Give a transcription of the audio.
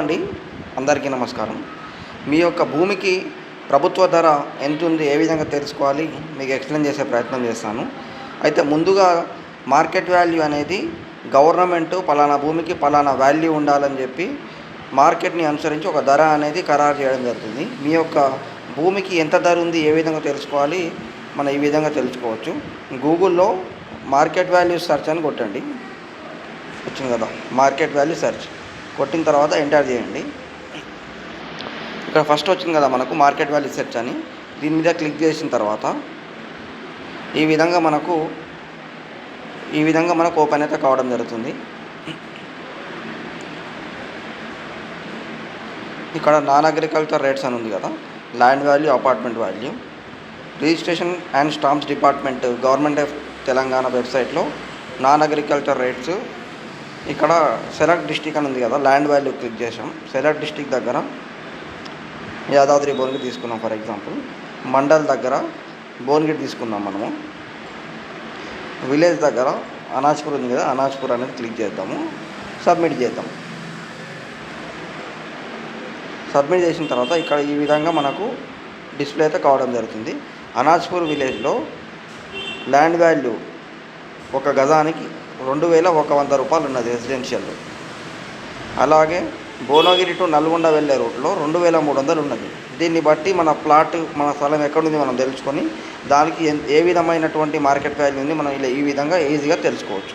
అండి. అందరికీ నమస్కారం. మీ యొక్క భూమికి ప్రభుత్వ ధర ఎంత ఉంది ఏ విధంగా తెలుసుకోవాలి మీకు ఎక్స్ప్లెయిన్ చేసే ప్రయత్నం చేస్తాను. అయితే ముందుగా మార్కెట్ వాల్యూ అనేది గవర్నమెంట్ పలానా భూమికి పలానా వాల్యూ ఉండాలని చెప్పి మార్కెట్ని అనుసరించి ఒక ధర అనేది ఖరారు చేయడం జరుగుతుంది. మీ యొక్క భూమికి ఎంత ధర ఉంది ఏ విధంగా తెలుసుకోవాలి మనం ఈ విధంగా తెలుసుకోవచ్చు. గూగుల్లో మార్కెట్ వాల్యూ సెర్చ్ అని కొట్టండి. వచ్చింది కదా మార్కెట్ వాల్యూ సెర్చ్. కొట్టిన తర్వాత ఎంటర్ చేయండి. ఇక్కడ ఫస్ట్ వచ్చింది కదా మనకు మార్కెట్ వాల్యూ సెర్చ్ అని. దీని మీద క్లిక్ చేసిన తర్వాత ఈ విధంగా మనకు ఈ విధంగా మనకు ఓపెన్ అయితే కావడం జరుగుతుంది. ఇక్కడ నాన్ అగ్రికల్చర్ రేట్స్ అని ఉంది కదా. Land value apartment value registration and stamps department government of Telangana వెబ్సైట్లో నాన్ అగ్రికల్చర్ రేట్స్ ఇక్కడ సెలెక్ట్ డిస్టిక్ అని ఉంది కదా ల్యాండ్ వాల్యూ క్లిక్ చేసాం సెలెక్ట్ డిస్టిక్ దగ్గర యాదాద్రి భువనగిరి తీసుకున్నాం ఫర్ ఎగ్జాంపుల్ మండల్ దగ్గర భువనగిరి తీసుకున్నాం మనము. విలేజ్ దగ్గర అనాజ్పూర్ ఉంది కదా అనాజ్పూర్ అనేది క్లిక్ చేద్దాము. సబ్మిట్ చేద్దాం. సబ్మిట్ చేసిన తర్వాత ఇక్కడ ఈ విధంగా మనకు డిస్ప్లే అయితే కావడం జరుగుతుంది. అనాజ్పూర్ విలేజ్లో ల్యాండ్ వాల్యూ ఒక గజానికి రెండు వేల ఒక వంద రూపాయలు ఉన్నది రెసిడెన్షియల్. అలాగే భువనగిరి టు నల్గొండ వెళ్ళే రూట్లో రెండు వేల మూడు వందలు ఉన్నది దీన్ని బట్టి మన ప్లాట్ మన స్థలం ఎక్కడుంది మనం తెలుసుకొని దానికి ఏ విధమైనటువంటి మార్కెట్ వాల్యూ ఉంది మనం ఇలా ఈ విధంగా ఈజీగా తెలుసుకోవచ్చు.